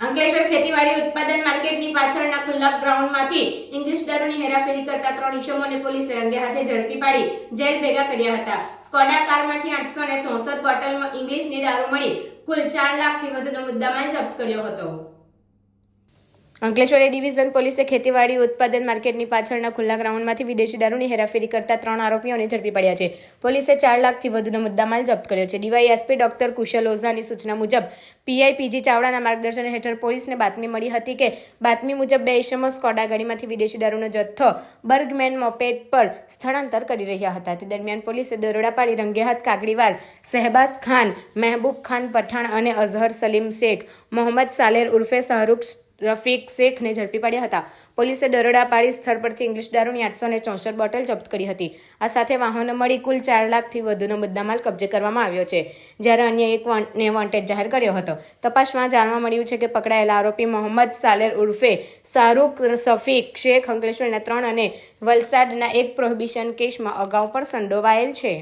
અંકલેશ્વર ખેતીવાડી ઉત્પાદન માર્કેટની પાછળના ખુલ્લા ગ્રાઉન્ડમાંથી ઇંગ્લિશ દારૂની હેરાફેરી કરતા ત્રણ ઇસમોને પોલીસે રંગે હાથે ઝડપી પાડી જેલ ભેગા કર્યા હતા. સ્કોડા કારમાંથી આઠસો ને ચોસઠ બોટલમાં ઇંગ્લિશની દારૂ મળી કુલ ચાર લાખથી વધુનો મુદ્દામાલ જપ્ત કર્યો હતો. અંકલેશ્વર ડિવિઝન પોલીસે ખેતીવાડી ઉત્પાદન માર્કેટની પાછળના ખુલ્લા ગ્રાઉન્ડમાંથી વિદેશી દારૂની હેરાફેરી કરતા ત્રણ આરોપીઓને ઝડપી પડ્યા છે. પોલીસે ચાર લાખથી વધુનો મુદ્દામાલ જપ્ત કર્યો છે. ડીવાયએસપી ડોક્ટર કુશલ ઓઝાની સૂચના મુજબ, પીઆઈ પીજી ચાવડાના માર્ગદર્શન હેઠળ પોલીસને બાતમી મળી હતી કે, બાતમી મુજબ બે ઇસમો સ્કોડા ગાડીમાંથી વિદેશી દારૂનો જથ્થો બર્ગમેન મોપેટ પર સ્થળાંતર કરી રહ્યા હતા. તે દરમિયાન પોલીસે દરોડા પાડી રંગેહાથ, કાગડીવાલ, શહેબાઝ ખાન, મહેબૂબ ખાન પઠાણ અને અઝહર સલીમ શેખ, મોહમ્મદ સાલેર ઉર્ફે શાહરૂખ રફીક શેખને ઝડપી પાડ્યા હતા. પોલીસે દરોડા પાડી સ્થળ પરથી ઇંગ્લિશ દારૂની આઠસો ને ચોસઠ બોટલ જપ્ત કરી હતી. આ સાથે વાહનો મળી કુલ ચાર લાખથી વધુનો મુદ્દામાલ કબજે કરવામાં આવ્યો છે, જ્યારે અન્ય એક વોન્ટને વોન્ટેડ જાહેર કર્યો હતો. તપાસમાં જાણવા મળ્યું છે કે પકડાયેલા આરોપી મોહમ્મદ સાલેર ઉર્ફે શાહરૂખ સફીક શેખ અંકલેશ્વરના ત્રણ અને વલસાડના એક પ્રોહિબિશન કેસમાં અગાઉ પણ સંડોવાયેલ છે.